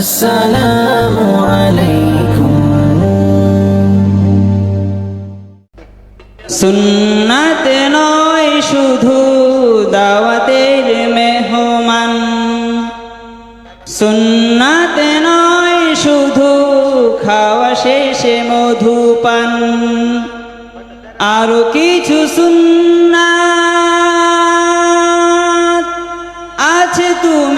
আসসালামু আলাইকুম সুন্নাত নয়, শুধু দাওয়াতের মেহমান। সুন্নাত নয়, শুধু খাওয়া শেষে মধুপান আরও কিছু সুন্নাত আছে তুমি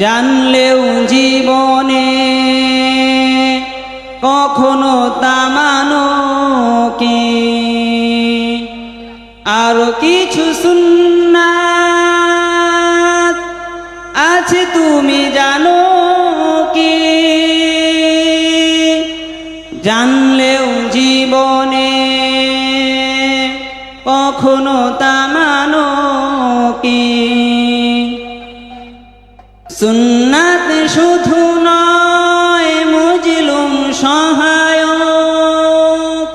জানলেও জীবনে কখনো তামানো কি? আরও কিছু সুন্নাত আছে তুমি জানো কি? জানলেও সুন্নাত শুধু নয়, মুজলুম সহায়ক।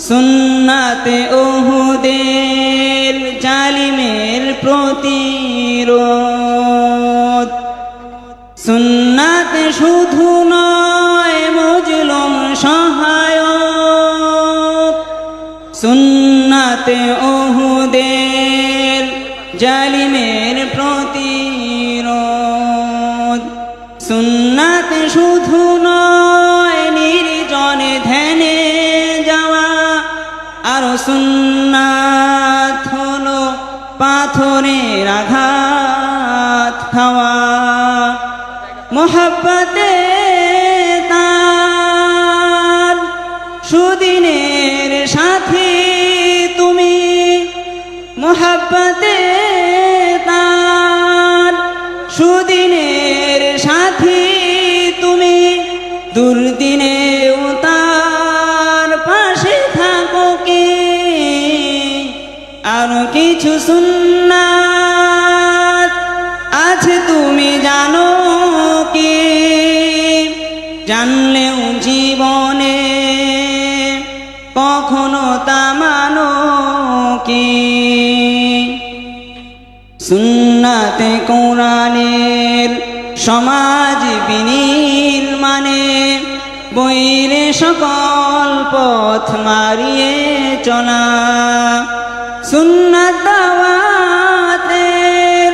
সুন্নাতে ওহুদের জালিমের প্রতিরোধ। সুন্নাত শুধু নয়, মুজলুম সহায়ক। সুন্নাতে ওহুদের জালিমের প্রতিরোধ সুন্নাত শুধু নয়, নির্জনে ধ্যানে যাওয়া। আর সুন্নাত হলো পাথরের আঘাত খাওয়া। মোহাব্বতে তার সুদিনের সাথী তুমি। মোহাব্বতে তার সুদিনের সুন্নাত আছে, তুমি জানো কি? জানলেও জীবনে কখনো সুন্নাতে কোরআনের সমাজ বিনীর মানে বইরে সকল পথ মারিয়ে চলা। সুন্নাত দাওয়াতের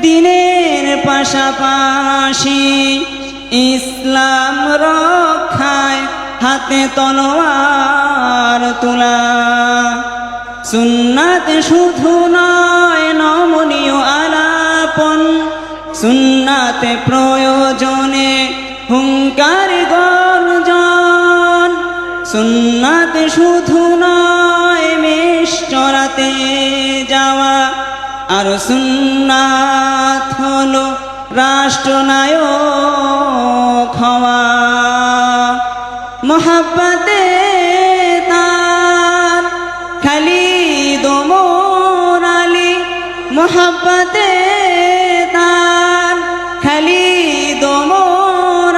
দিনের পাশাপাশি ইসলাম রক্ষায় হাতে তলোয়ার তোলা। সুন্নাত শুধু নয়, নমনীয় আলাপন। সুন্নাতে প্রয়োজনে হুঙ্কার গর্জন। সুন্নাত শুধু আর সুন্নাত হলো রাষ্ট্রনায়ক হওয়া। মোহাব্বতে তার খালি দোমর মোহাব্বতে তার খালি দোমর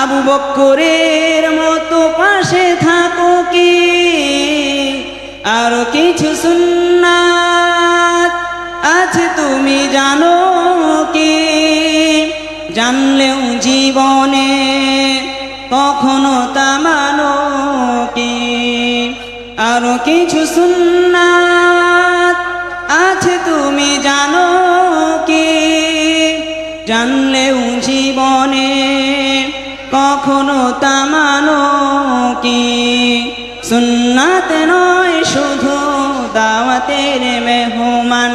আবু বক্করের মতো পাশে থাকো কি? আরও কিছু সুন্নাত জানলেও জীবনে কখনো তামানো কি? আরও কিছু সুন্নাত আছে তুমি জানো কি? জানলেও জীবনে কখনো তামানো কি? সুন্নাত নয়, শুধু দাওয়াতের মেহমান।